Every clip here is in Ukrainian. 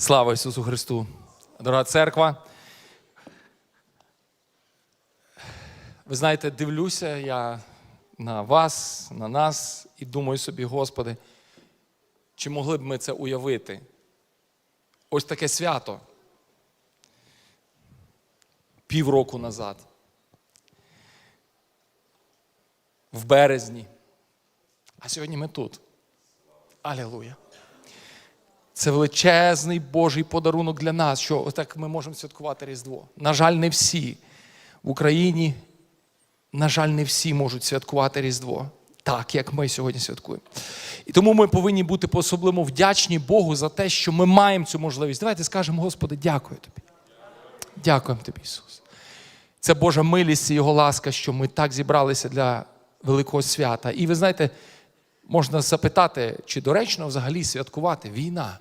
Слава Ісусу Христу! Дорога церква. Ви знаєте, дивлюся я на вас, на нас і думаю собі, Господи, чи могли б ми це уявити? Ось таке свято. Півроку назад. В березні. А сьогодні ми тут. Алілуя. Це величезний Божий подарунок для нас, що отак ми можемо святкувати Різдво. На жаль, не всі в Україні, на жаль, не всі можуть святкувати Різдво, так як ми сьогодні святкуємо. І тому ми повинні бути по-особливо вдячні Богу за те, що ми маємо цю можливість. Давайте скажемо, Господи, дякую тобі. Дякуємо тобі, Ісус. Це Божа милість і Його ласка, що ми так зібралися для великого свята. І ви знаєте, можна запитати, чи доречно взагалі святкувати війна.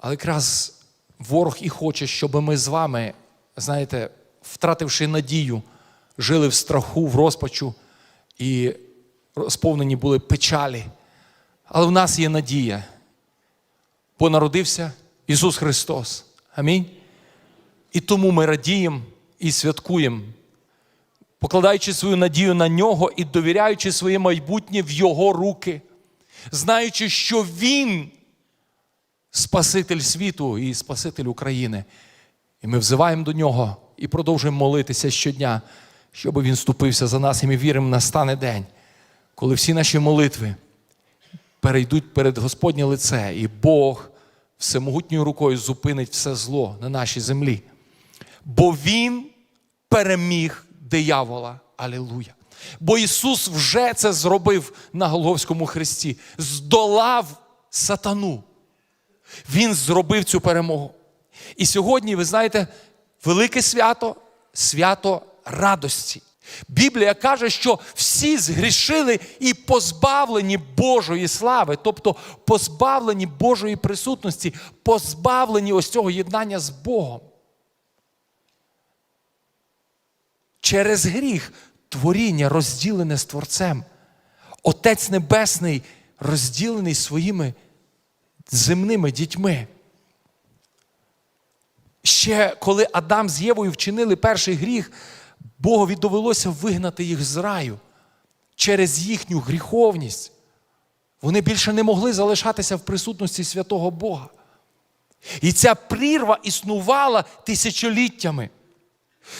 Але якраз ворог і хоче, щоб ми з вами, знаєте, втративши надію, жили в страху, в розпачу і сповнені були печалі. Але в нас є надія. Бо народився Ісус Христос. Амінь. І тому ми радіємо і святкуємо, покладаючи свою надію на нього і довіряючи своє майбутнє в Його руки, знаючи, що Він Спаситель світу і Спаситель України. І ми взиваємо до нього і продовжуємо молитися щодня, щоб він ступився за нас, і ми віримо, настане день, коли всі наші молитви перейдуть перед Господнє лице, і Бог всемогутньою рукою зупинить все зло на нашій землі. Бо Він переміг диявола. Алілуя. Бо Ісус вже це зробив на Голговському хресті, здолав сатану. Він зробив цю перемогу. І сьогодні, ви знаєте, велике свято свято радості. Біблія каже, що всі згрішили і позбавлені Божої слави, тобто позбавлені Божої присутності, позбавлені ось цього єднання з Богом. Через гріх творіння розділене з Творцем. Отець Небесний розділений своїми земними дітьми. Ще коли Адам з Євою вчинили перший гріх, Богові довелося вигнати їх з раю через їхню гріховність. Вони більше не могли залишатися в присутності святого Бога. І ця прірва існувала тисячоліттями,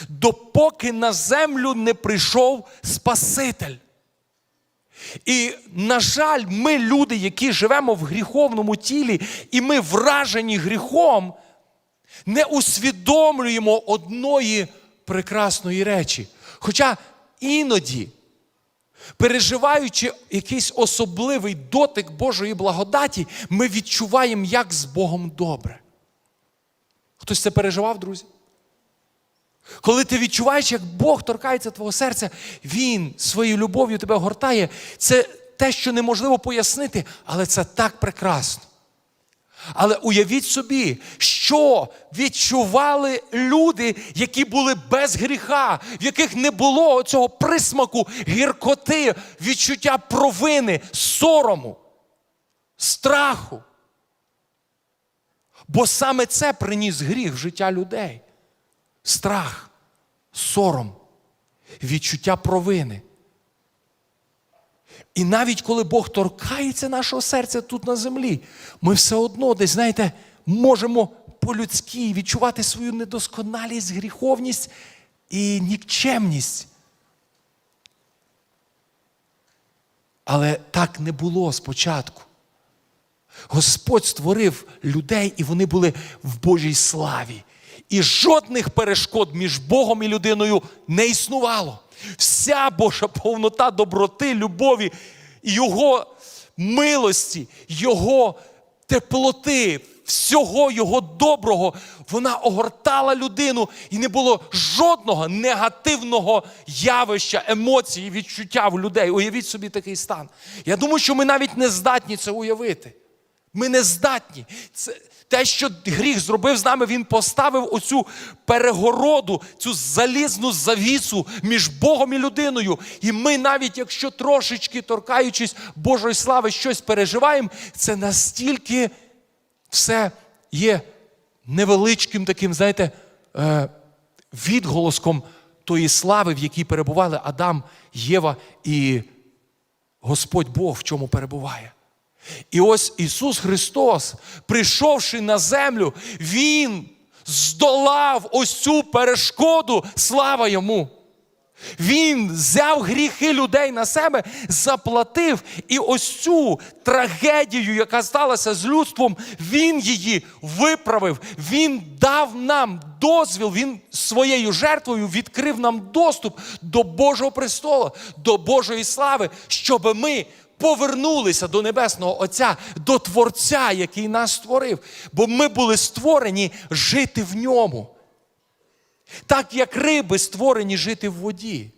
допоки на землю не прийшов Спаситель. І, на жаль, ми, люди, які живемо в гріховному тілі, і ми вражені гріхом, не усвідомлюємо одної прекрасної речі. Хоча іноді, переживаючи якийсь особливий дотик Божої благодаті, ми відчуваємо, як з Богом добре. Хтось це переживав, друзі? Коли ти відчуваєш, як Бог торкається твого серця, Він своєю любов'ю тебе гортає, це те, що неможливо пояснити, але це так прекрасно. Але уявіть собі, що відчували люди, які були без гріха, в яких не було цього присмаку, гіркоти, відчуття провини, сорому, страху. Бо саме це приніс гріх в життя людей страх, сором, відчуття провини. І навіть коли Бог торкається нашого серця тут на землі, ми все одно десь, знаєте, можемо по-людськи відчувати свою недосконалість, гріховність і нікчемність. Але так не було спочатку. Господь створив людей, і вони були в Божій славі. І жодних перешкод між Богом і людиною не існувало. Вся Божа повнота доброти, любові, Його милості, Його теплоти, всього Його доброго, вона огортала людину, і не було жодного негативного явища, емоцій, відчуття в людей. Уявіть собі такий стан. Я думаю, що ми навіть не здатні це уявити. Ми не здатні. Це те, що гріх зробив з нами, він поставив оцю перегороду, цю залізну завісу між Богом і людиною. І ми, навіть якщо трошечки торкаючись Божої слави, щось переживаємо, це настільки все є невеличким таким, знаєте, е, відголоском тої слави, в якій перебували Адам, Єва і Господь Бог в чому перебуває. І ось Ісус Христос, прийшовши на землю, Він здолав ось цю перешкоду, слава йому. Він взяв гріхи людей на себе, заплатив, і ось цю трагедію, яка сталася з людством, він її виправив. Він дав нам дозвіл, він своєю жертвою відкрив нам доступ до Божого престолу, до Божої слави, щоб ми повернулися до Небесного Отця, до Творця, який нас створив. Бо ми були створені жити в ньому. Так як риби створені жити в воді.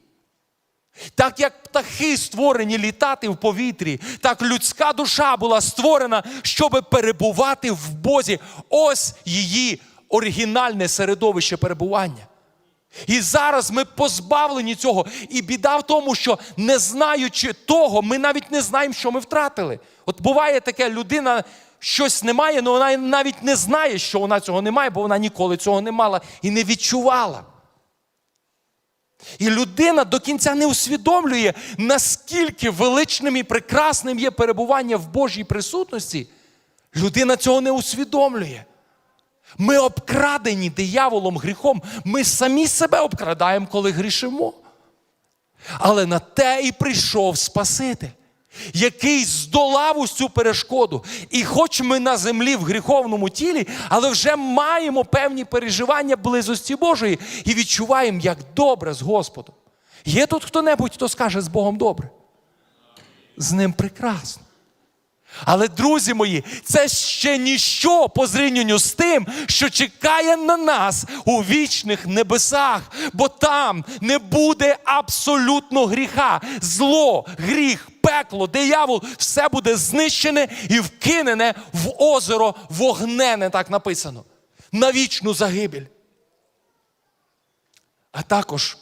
Так як птахи створені літати в повітрі, так людська душа була створена, щоб перебувати в Бозі. Ось її оригінальне середовище перебування. І зараз ми позбавлені цього. І біда в тому, що не знаючи того, ми навіть не знаємо, що ми втратили. От буває таке, людина щось не має, але вона навіть не знає, що вона цього не має, бо вона ніколи цього не мала і не відчувала. І людина до кінця не усвідомлює, наскільки величним і прекрасним є перебування в Божій присутності. Людина цього не усвідомлює. Ми обкрадені дияволом гріхом. Ми самі себе обкрадаємо, коли грішимо. Але на те і прийшов Спаситель, який здолав цю перешкоду. І хоч ми на землі в гріховному тілі, але вже маємо певні переживання близості Божої і відчуваємо, як добре з Господом. Є тут хто-небудь, хто скаже з Богом добре? З ним прекрасно. Але, друзі мої, це ще ніщо по зрівнянню з тим, що чекає на нас у вічних небесах, бо там не буде абсолютно гріха. Зло, гріх, пекло, диявол, все буде знищене і вкинене в озеро вогнене, так написано, на вічну загибель. А також,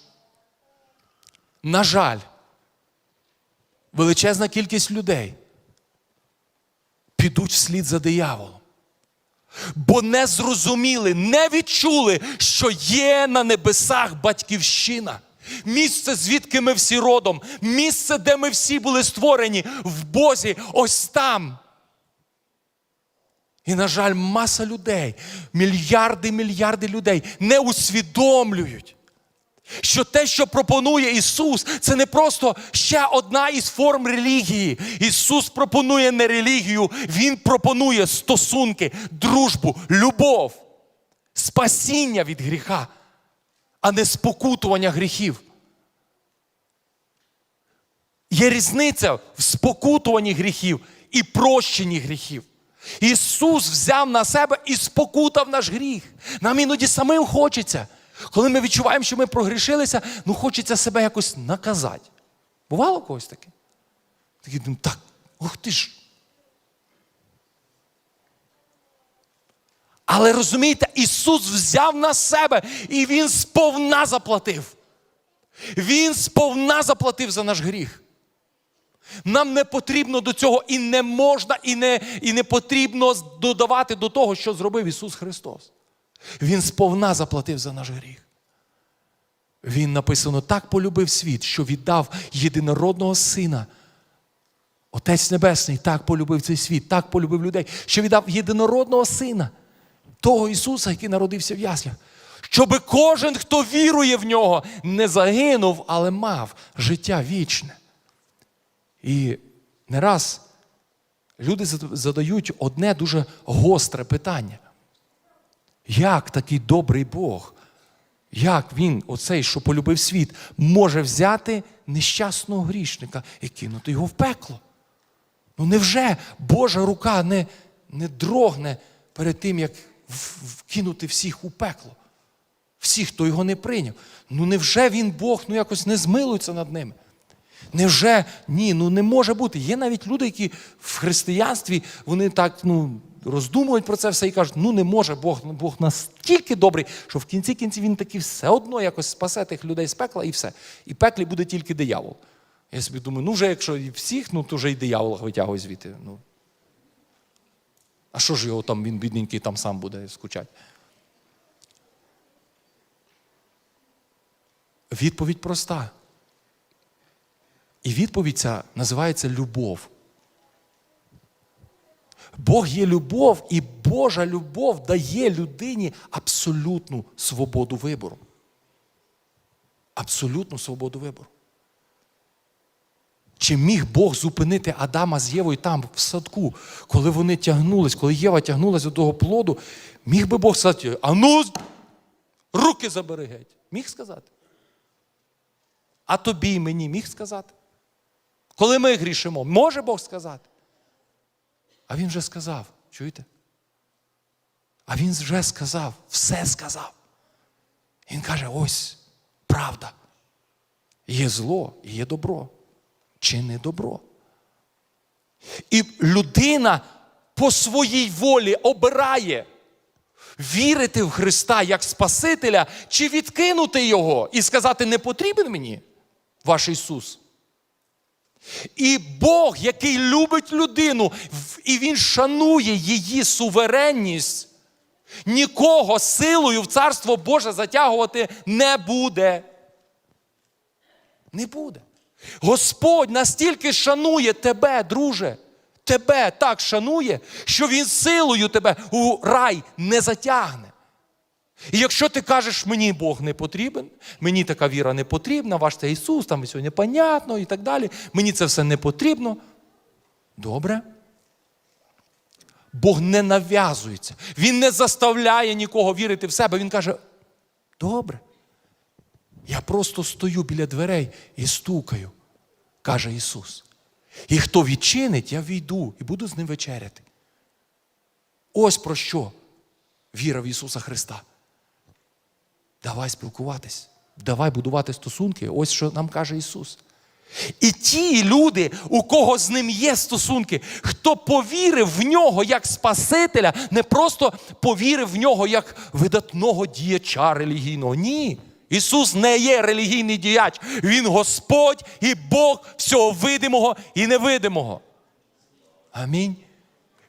на жаль, величезна кількість людей підуть вслід за дияволом. Бо не зрозуміли, не відчули, що є на небесах батьківщина. Місце, звідки ми всі родом, місце, де ми всі були створені в Бозі, ось там. І, на жаль, маса людей, мільярди, мільярди людей не усвідомлюють, що те, що пропонує Ісус, це не просто ще одна із форм релігії. Ісус пропонує не релігію, Він пропонує стосунки, дружбу, любов, спасіння від гріха, а не спокутування гріхів. Є різниця в спокутуванні гріхів і прощенні гріхів. Ісус взяв на себе і спокутав наш гріх. Нам іноді самим хочеться. Коли ми відчуваємо, що ми прогрішилися, ну хочеться себе якось наказати. Бувало когось таке? Такі думаю, так, ух ти ж. Але розумієте, Ісус взяв на себе і Він сповна заплатив. Він сповна заплатив за наш гріх. Нам не потрібно до цього і не можна, і не, і не потрібно додавати до того, що зробив Ісус Христос. Він сповна заплатив за наш гріх. Він написано так полюбив світ, що віддав єдинородного сина. Отець Небесний так полюбив цей світ, так полюбив людей, що віддав єдинородного сина, того Ісуса, який народився в яслях. Щоби кожен, хто вірує в нього, не загинув, але мав життя вічне. І не раз люди задають одне дуже гостре питання. Як такий добрий Бог, як він, оцей, що полюбив світ, може взяти нещасного грішника і кинути його в пекло? Ну невже Божа рука не, не дрогне перед тим, як вкинути всіх у пекло? Всіх, хто його не прийняв. Ну невже він Бог ну якось не змилується над ними? Невже ні, ну не може бути. Є навіть люди, які в християнстві вони так ну, роздумують про це все і кажуть, ну не може Бог, Бог настільки добрий, що в кінці кінці він таки все одно якось спасе тих людей з пекла і все. І пеклі буде тільки диявол. Я собі думаю, ну вже якщо і всіх, ну то вже і диявола витягує звідти. Ну. А що ж його там, він бідненький там сам буде скучати? Відповідь проста. І відповідь ця називається любов. Бог є любов, і Божа любов дає людині абсолютну свободу вибору. Абсолютну свободу вибору. Чи міг Бог зупинити Адама з Євою там, в садку, коли вони тягнулись, коли Єва тягнулася до того плоду, міг би Бог сказати, а ну, руки забери геть. Міг сказати? А тобі і мені міг сказати? Коли ми грішимо, може Бог сказати? А він вже сказав, чуєте? А він вже сказав, все сказав. Він каже: ось правда. Є зло і є добро. Чи не добро? І людина по своїй волі обирає вірити в Христа як Спасителя, чи відкинути Його і сказати, не потрібен мені ваш Ісус. І Бог, який любить людину, і Він шанує її суверенність, нікого силою в Царство Боже затягувати не буде. Не буде. Господь настільки шанує тебе, друже, тебе так шанує, що Він силою тебе у рай не затягне. І якщо ти кажеш, мені Бог не потрібен, мені така віра не потрібна, ваш це Ісус, там все непонятно і так далі, мені це все не потрібно. Добре. Бог не нав'язується. Він не заставляє нікого вірити в себе. Він каже: добре. Я просто стою біля дверей і стукаю, каже Ісус. І хто відчинить, я війду і буду з ним вечеряти. Ось про що віра в Ісуса Христа. Давай спілкуватись, давай будувати стосунки. Ось що нам каже Ісус. І ті люди, у кого з ним є стосунки, хто повірив в нього як Спасителя, не просто повірив в нього як видатного діяча релігійного. Ні. Ісус не є релігійний діяч. Він Господь і Бог всього видимого і невидимого. Амінь.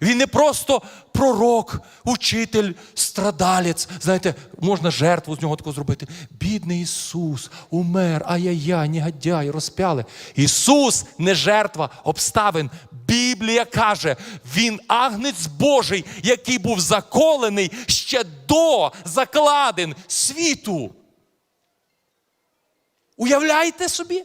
Він не просто пророк, учитель, страдалець. Знаєте, можна жертву з нього таку зробити. Бідний Ісус умер, ай-яй-яй, негодяй, розпяли. Ісус не жертва обставин. Біблія каже, Він агнець Божий, який був заколений ще до закладин світу. Уявляєте собі?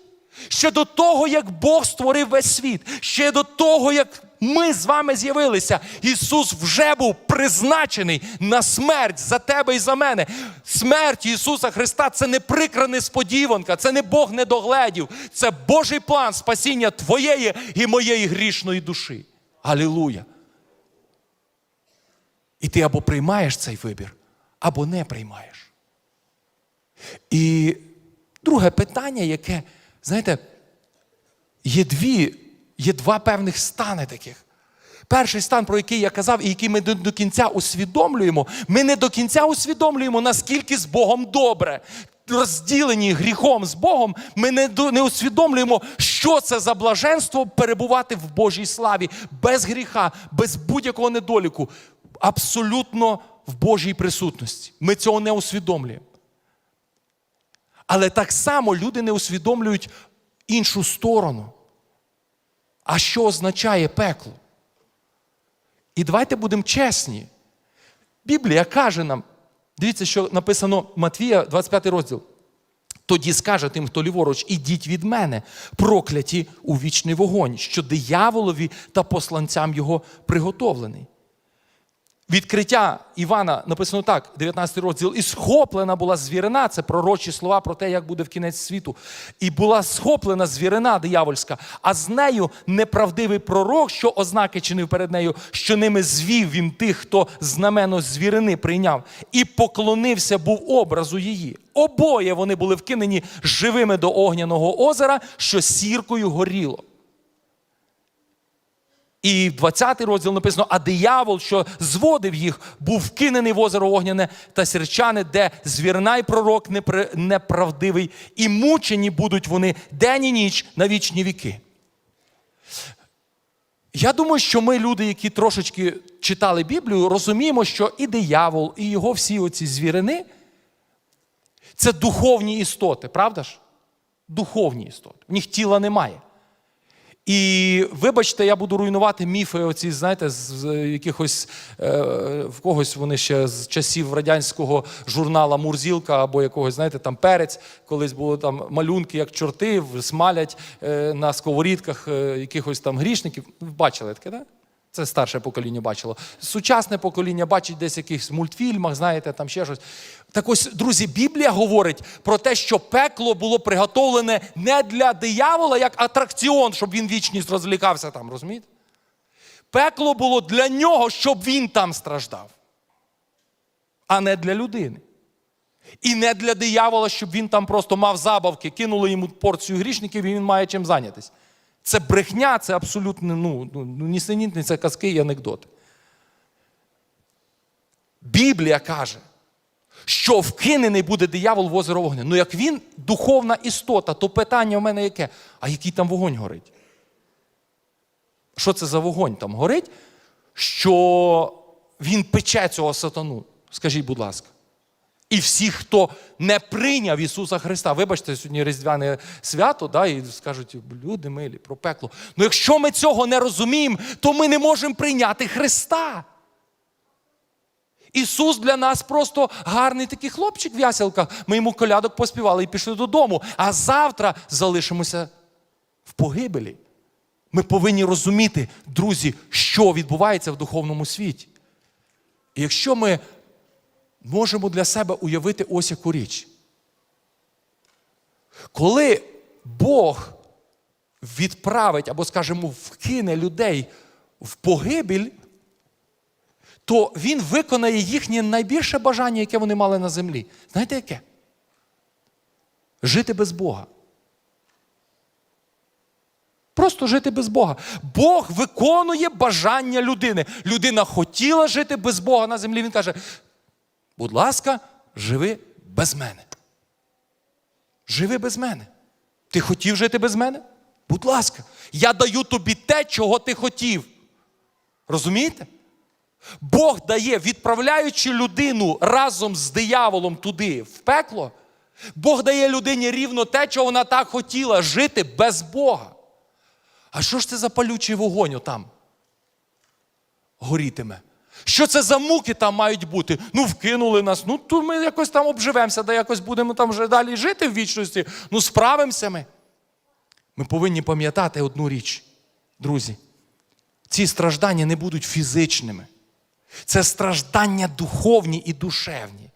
Ще до того, як Бог створив весь світ, ще до того, як ми з вами з'явилися, Ісус вже був призначений на смерть за тебе і за мене. Смерть Ісуса Христа це не прикра несподіванка, це не Бог недогледів, це Божий план спасіння твоєї і моєї грішної душі. Алілуя! І ти або приймаєш цей вибір, або не приймаєш. І друге питання, яке, знаєте, є дві, є два певних стани таких. Перший стан, про який я казав, і який ми до, кінця усвідомлюємо, ми не до кінця усвідомлюємо, наскільки з Богом добре. Розділені гріхом з Богом, ми не, не усвідомлюємо, що це за блаженство перебувати в Божій славі, без гріха, без будь-якого недоліку, абсолютно в Божій присутності. Ми цього не усвідомлюємо. Але так само люди не усвідомлюють іншу сторону. А що означає пекло? І давайте будемо чесні. Біблія каже нам, дивіться, що написано Матвія, 25 розділ. Тоді скаже тим, хто ліворуч, ідіть від мене, прокляті у вічний вогонь, що дияволові та посланцям його приготовлений. Відкриття Івана написано так, 19 розділ, і схоплена була звірина, це пророчі слова про те, як буде в кінець світу. І була схоплена звірина диявольська, а з нею неправдивий пророк, що ознаки чинив перед нею, що ними звів він тих, хто знамено звірини прийняв, і поклонився був образу її. Обоє вони були вкинені живими до огняного озера, що сіркою горіло. І в 20 розділ написано: а диявол, що зводив їх, був вкинений в озеро Огняне та сірчане, де звірна й пророк неправдивий, і мучені будуть вони день і ніч на вічні віки. Я думаю, що ми люди, які трошечки читали Біблію, розуміємо, що і диявол, і його всі оці звірини це духовні істоти, правда ж? Духовні істоти. В них тіла немає. І вибачте, я буду руйнувати міфи, оці, знаєте, з якихось е, в когось вони ще з часів радянського журнала Мурзілка або якогось, знаєте, там перець, колись було там малюнки, як чорти, смалять е, на сковорідках е, якихось там грішників. Бачили таке, так? Да? Це старше покоління бачило. Сучасне покоління бачить десь в якихось мультфільмах, знаєте, там ще щось. Так ось, друзі, Біблія говорить про те, що пекло було приготовлене не для диявола, як атракціон, щоб він вічність розлікався там, розумієте? Пекло було для нього, щоб він там страждав, а не для людини. І не для диявола, щоб він там просто мав забавки, кинули йому порцію грішників, і він має чим зайнятися. Це брехня, це абсолютно ну, ну, нісенітні, це казки і анекдоти. Біблія каже, що вкинений буде диявол в озеро вогню. Ну як він духовна істота, то питання в мене яке? А який там вогонь горить? Що це за вогонь там горить? Що він пече цього сатану? Скажіть, будь ласка. І всі, хто не прийняв Ісуса Христа, вибачте, сьогодні Різдвяне свято, да, і скажуть, люди милі, про пекло. Ну якщо ми цього не розуміємо, то ми не можемо прийняти Христа. Ісус для нас просто гарний такий хлопчик в яселках. Ми йому колядок поспівали і пішли додому. А завтра залишимося в погибелі. Ми повинні розуміти, друзі, що відбувається в духовному світі. І якщо ми можемо для себе уявити ось яку річ. Коли Бог відправить або, скажімо, вкине людей в погибель, то Він виконає їхнє найбільше бажання, яке вони мали на землі. Знаєте яке? Жити без Бога. Просто жити без Бога. Бог виконує бажання людини. Людина хотіла жити без Бога на землі. Він каже: будь ласка, живи без мене. Живи без мене. Ти хотів жити без мене? Будь ласка, я даю тобі те, чого ти хотів. Розумієте? Бог дає, відправляючи людину разом з дияволом туди, в пекло, Бог дає людині рівно те, чого вона так хотіла жити без Бога. А що ж це за палючий вогонь отам? Горітиме. Що це за муки там мають бути? Ну, вкинули нас, ну то ми якось там обживемося, да якось будемо там вже далі жити в вічності. Ну, справимося ми. Ми повинні пам'ятати одну річ, друзі. Ці страждання не будуть фізичними. Це страждання духовні і душевні.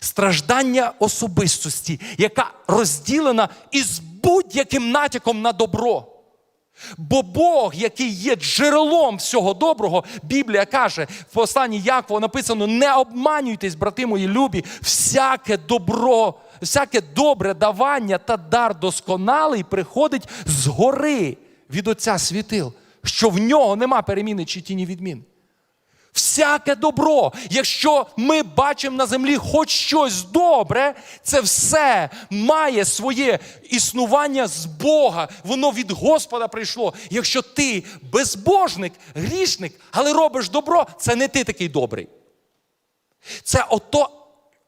Страждання особистості, яка розділена із будь-яким натяком на добро. Бо Бог, який є джерелом всього доброго, Біблія каже, в посланні Якова написано: не обманюйтесь, брати мої любі, всяке добро, всяке добре давання та дар досконалий приходить згори від Отця світил, що в нього нема переміни чи тіні відмін. Всяке добро, якщо ми бачимо на землі хоч щось добре, це все має своє існування з Бога. Воно від Господа прийшло. Якщо ти безбожник, грішник, але робиш добро, це не ти такий добрий. Це ото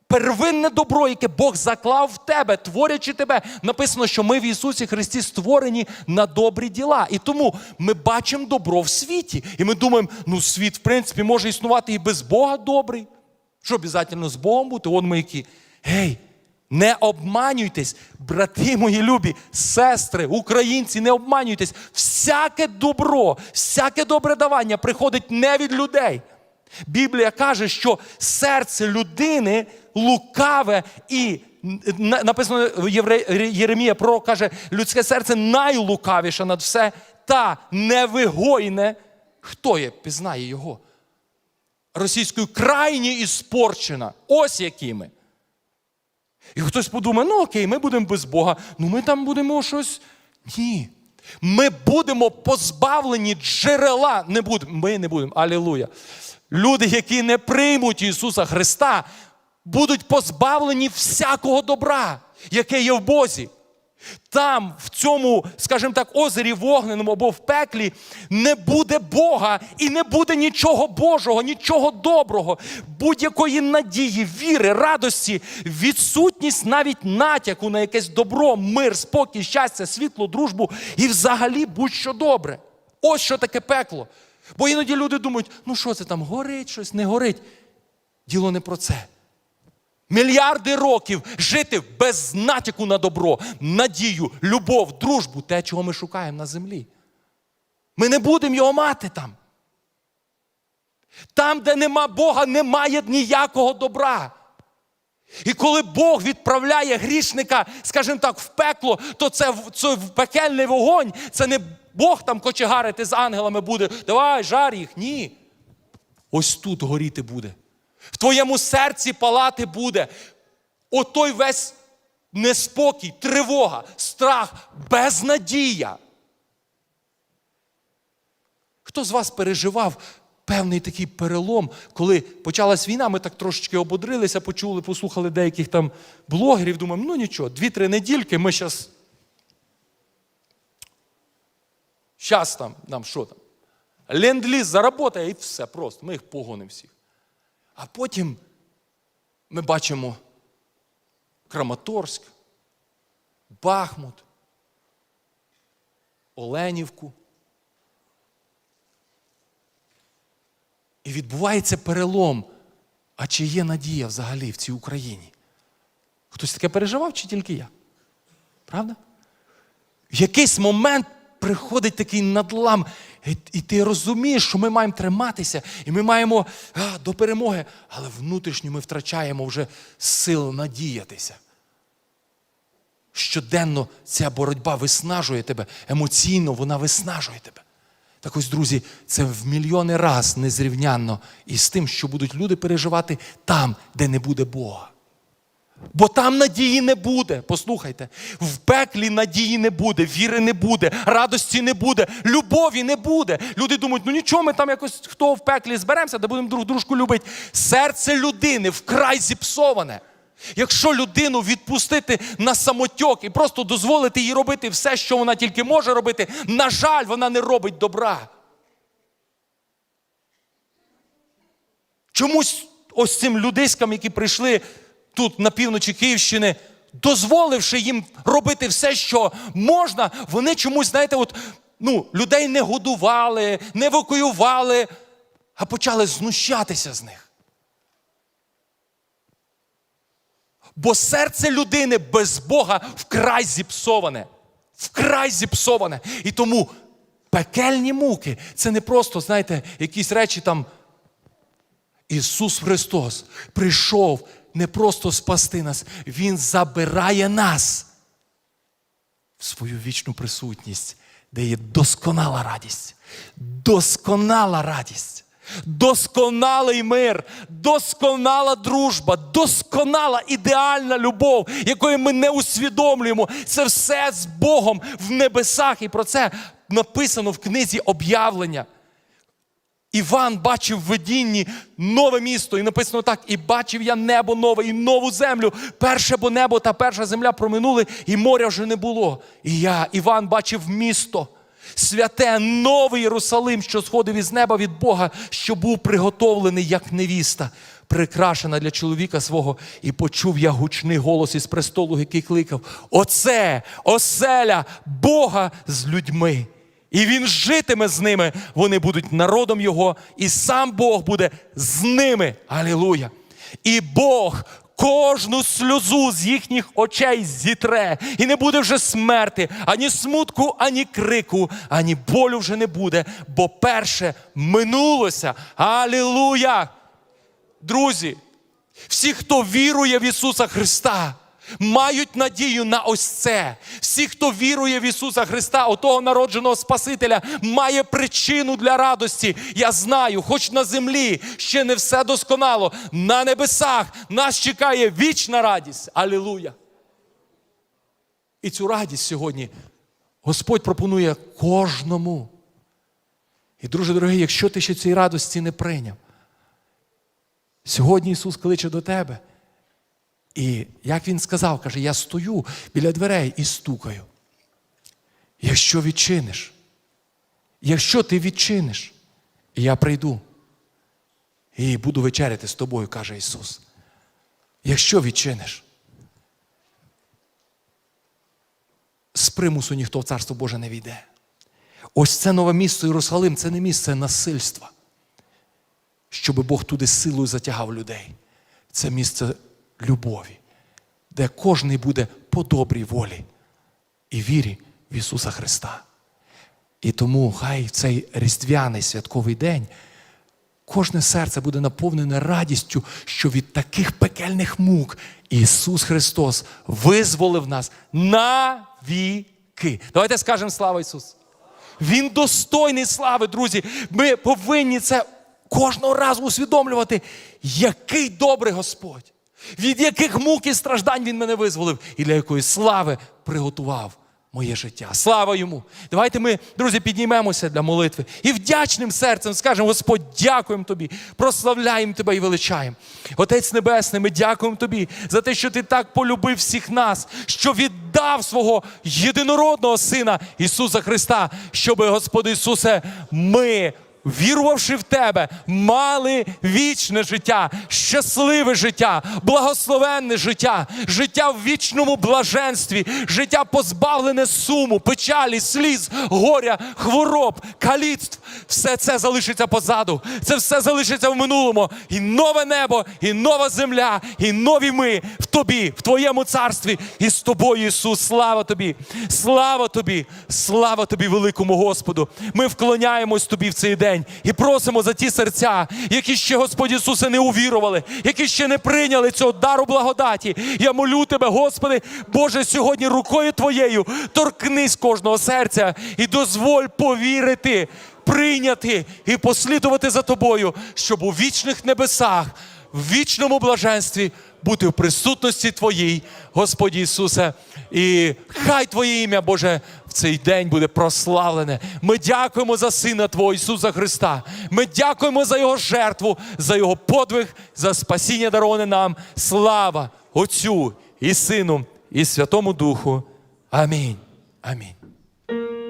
первинне добро, яке Бог заклав в тебе, творячи тебе. Написано, що ми в Ісусі Христі створені на добрі діла. І тому ми бачимо добро в світі. І ми думаємо, ну світ, в принципі, може існувати і без Бога добрий. Що обов'язково з Богом бути? Вон ми які. Гей, не обманюйтесь, брати мої любі, сестри, українці, не обманюйтесь. Всяке добро, всяке добре давання приходить не від людей. Біблія каже, що серце людини лукаве і на- написано Єремія пророк каже, людське серце найлукавіше над все та невигойне. Хто є, пізнає його? Російською крайні іспорчена. Ось якими. І хтось подумає, ну окей, ми будемо без Бога, ну ми там будемо щось. Ні. Ми будемо позбавлені джерела. Не будемо. Ми не будемо. Алілуя. Люди, які не приймуть Ісуса Христа, будуть позбавлені всякого добра, яке є в Бозі. Там, в цьому, скажімо так, озері вогненому або в пеклі, не буде Бога і не буде нічого Божого, нічого доброго, будь-якої надії, віри, радості, відсутність навіть натяку на якесь добро, мир, спокій, щастя, світло, дружбу і взагалі будь-що добре. Ось що таке пекло. Бо іноді люди думають, ну що це там, горить щось, не горить. Діло не про це. Мільярди років жити без натяку на добро, надію, любов, дружбу, те, чого ми шукаємо на землі. Ми не будемо його мати там. Там, де нема Бога, немає ніякого добра. І коли Бог відправляє грішника, скажімо так, в пекло, то це, це пекельний вогонь. Це не Бог там кочегарити з ангелами буде. Давай, жар їх. Ні. Ось тут горіти буде. В твоєму серці палати буде. Отой весь неспокій, тривога, страх, безнадія. Хто з вас переживав певний такий перелом, коли почалась війна, ми так трошечки ободрилися, почули, послухали деяких там блогерів, думаємо, ну нічого, дві-три недільки ми зараз. Щас там, нам що там? Ленд-ліз заработає і все просто. Ми їх погонимо всіх. А потім ми бачимо Краматорськ, Бахмут, Оленівку. І відбувається перелом. А чи є надія взагалі в цій Україні? Хтось таке переживав чи тільки я? Правда? В якийсь момент приходить такий надлам, і, і ти розумієш, що ми маємо триматися, і ми маємо а, до перемоги, але внутрішньо ми втрачаємо вже сил надіятися. Щоденно ця боротьба виснажує тебе, емоційно вона виснажує тебе. Так ось, друзі, це в мільйони раз незрівнянно із тим, що будуть люди переживати там, де не буде Бога. Бо там надії не буде. Послухайте, в пеклі надії не буде, віри не буде, радості не буде, любові не буде. Люди думають, ну нічого, ми там якось хто в пеклі зберемося, де будемо друг дружку любити. Серце людини вкрай зіпсоване. Якщо людину відпустити на самотьок і просто дозволити їй робити все, що вона тільки може робити, на жаль, вона не робить добра. Чомусь ось цим людиськам, які прийшли тут на півночі Київщини, дозволивши їм робити все, що можна, вони чомусь, знаєте, от, ну, людей не годували, не евакуювали, а почали знущатися з них. Бо серце людини без Бога вкрай зіпсоване. Вкрай зіпсоване. І тому пекельні муки це не просто, знаєте, якісь речі там. Ісус Христос прийшов не просто спасти нас, Він забирає нас в свою вічну присутність, де є досконала радість. Досконала радість. Досконалий мир, досконала дружба, досконала ідеальна любов, якої ми не усвідомлюємо. Це все з Богом в небесах. І про це написано в книзі об'явлення. Іван бачив в видінні нове місто, і написано так: і бачив я небо нове, і нову землю. Перше бо небо та перша земля проминули, і моря вже не було. І я, Іван, бачив місто, святе, новий Єрусалим, що сходив із неба від Бога, що був приготовлений як невіста, прикрашена для чоловіка свого, і почув я гучний голос із престолу, який кликав: Оце оселя Бога з людьми. І він житиме з ними, вони будуть народом Його, і сам Бог буде з ними. Алілуя! І Бог кожну сльозу з їхніх очей зітре, і не буде вже смерти, ані смутку, ані крику, ані болю вже не буде, бо перше минулося. Алілуя! Друзі, всі, хто вірує в Ісуса Христа, мають надію на ось це. Всі, хто вірує в Ісуса Христа, отого народженого Спасителя, має причину для радості. Я знаю, хоч на землі ще не все досконало, на небесах нас чекає вічна радість. Алілуя! І цю радість сьогодні Господь пропонує кожному. І, друже дорогий, якщо ти ще цієї радості не прийняв, Сьогодні Ісус кличе до тебе. І як він сказав, каже, я стою біля дверей і стукаю. Якщо відчиниш, якщо ти відчиниш, я прийду і буду вечеряти з тобою, каже Ісус. Якщо відчиниш, з примусу ніхто в Царство Боже не війде. Ось це нове місто Єрусалим, це не місце насильства, щоб Бог туди силою затягав людей. Це місце любові, де кожен буде по добрій волі і вірі в Ісуса Христа. І тому хай в цей різдвяний святковий день кожне серце буде наповнене радістю, що від таких пекельних мук Ісус Христос визволив нас на віки. Давайте скажемо слава Ісусу. Він достойний слави, друзі. Ми повинні це кожного разу усвідомлювати, який добрий Господь, від яких мук і страждань Він мене визволив, і для якої слави приготував моє життя. Слава йому! Давайте ми, друзі, піднімемося для молитви і вдячним серцем скажемо: Господь, дякуємо тобі, прославляємо тебе і величаємо. Отець Небесний, ми дякуємо тобі за те, що ти так полюбив всіх нас, що віддав свого єдинородного Сина Ісуса Христа, щоб, Господи Ісусе, ми. Вірувавши в тебе, мали вічне життя, щасливе життя, благословенне життя, життя в вічному блаженстві, життя позбавлене суму, печалі, сліз, горя, хвороб, каліцтв. Все це залишиться позаду. Це все залишиться в минулому. І нове небо, і нова земля, і нові ми в тобі, в твоєму царстві, і з тобою, Ісус. Слава тобі! Слава тобі! Слава тобі, великому Господу! Ми вклоняємось тобі в цей день і просимо за ті серця, які ще, Господь Ісусе, не увірували, які ще не прийняли цього дару благодаті. Я молю тебе, Господи, Боже, сьогодні рукою Твоєю торкнись кожного серця і дозволь повірити, прийняти і послідувати за тобою, щоб у вічних небесах, в вічному блаженстві бути в присутності Твоїй, Господі Ісусе. І хай Твоє ім'я, Боже, цей день буде прославлене. Ми дякуємо за Сина Твого Ісуса Христа. Ми дякуємо за Його жертву, за Його подвиг, за спасіння дароване нам. Слава Отцю і Сину, і Святому Духу. Амінь. Амінь.